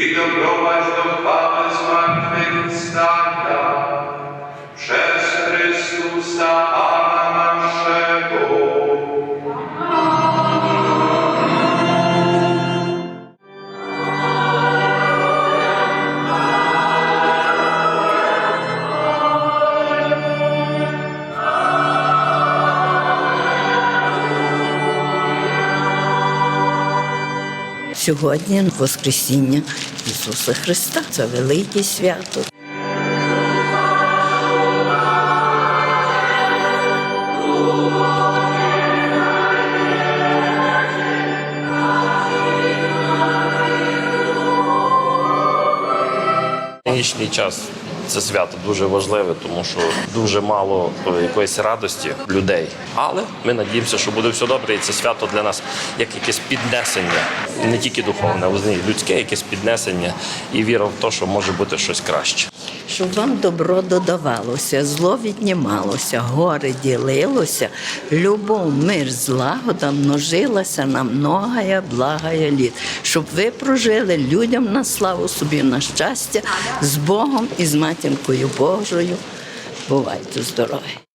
We don't know why the father's mind. Сьогодні Воскресіння Ісуса Христа. Це велике свято. Нинішній час це свято дуже важливе, тому що дуже мало е, якоїсь радості людей. Але ми надіємося, що буде все добре, і це свято для нас як якесь піднесення, не тільки духовне, а людське якесь піднесення і віра в те, що може бути щось краще. Щоб вам добро додавалося, зло віднімалося, горе ділилося, любов, мир, злагода множилася на многая благая літ. Щоб ви прожили людям на славу собі, на щастя, з Богом і з матінкою Божою. Бувайте здорові!